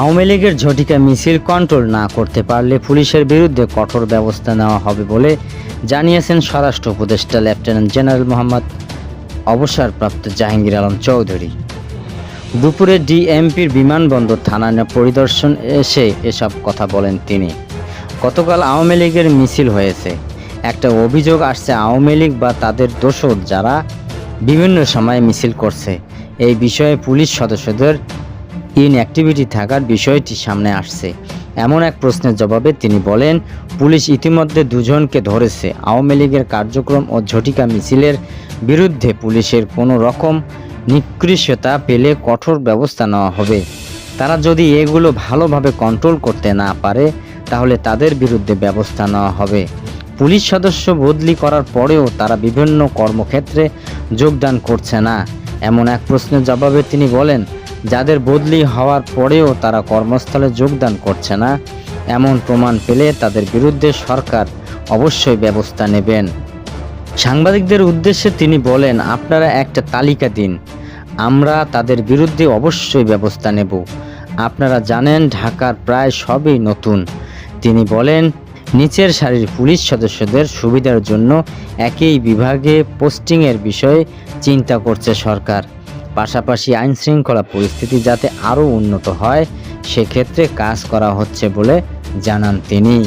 আওয়ামী লীগের ঝটিকা মিছিল কন্ট্রোল না করতে পারলে পুলিশের বিরুদ্ধে কঠোর ব্যবস্থা নেওয়া হবে বলে জানিয়েছেন স্বরাষ্ট্র উপদেষ্টা লেফটেন্যান্ট জেনারেল মোহাম্মদ অবসরপ্রাপ্ত জাহাঙ্গীর আলম চৌধুরী। দুপুরে ডিএমপির বিমানবন্দর থানা পরিদর্শন এসে এসব কথা বলেন তিনি। গতকাল আওয়ামী লীগের মিছিল হয়েছে। একটা অভিযোগ আসছে আওয়ামী লীগ বা তাদের দোষর যারা বিভিন্ন সময়ে মিছিল করছে। এই বিষয়ে পুলিশ সদস্যদের ইনঅ্যাক্টিভিটি থাকার বিষয়টি সামনে আসছে। এমন এক প্রশ্নের জবাবে তিনি বলেন, পুলিশ ইতিমধ্যে দুজনকে ধরেছে। আওয়ামী লীগের কার্যক্রম ও ঝটিকা মিছিলের বিরুদ্ধে পুলিশের কোনো রকম নিকৃষ্টতা পেলে কঠোর ব্যবস্থা নেওয়া হবে। তারা যদি এগুলো ভালোভাবে কন্ট্রোল করতে না পারে, তাহলে তাদের বিরুদ্ধে ব্যবস্থা নেওয়া হবে। পুলিশ সদস্য বদলি করার পরেও তারা বিভিন্ন কর্মক্ষেত্রে যোগদান করছে না। এমন এক প্রশ্নের জবাবে তিনি বলেন, যাদের বদলি হওয়ার পরেও তারা কর্মস্থলে যোগদান করছে না, এমন প্রমাণ পেলে তাদের বিরুদ্ধে সরকার অবশ্যই ব্যবস্থা নেবেন। সাংবাদিকদের উদ্দেশ্যে তিনি বলেন, আপনারা একটা তালিকা দিন, আমরা তাদের বিরুদ্ধে অবশ্যই ব্যবস্থা নেব। আপনারা জানেন ঢাকার প্রায় সবই নতুন। তিনি বলেন নিচের সারির পুলিশ সদস্যদের সুবিধার জন্য একই বিভাগে পোস্টিংয়ের বিষয়ে চিন্তা করছে সরকার। পাশাপাশি আইন শৃঙ্খলা পরিস্থিতি যাতে আরও উন্নত হয়, সেক্ষেত্রে কাজ করা হচ্ছে বলে জানান তিনি।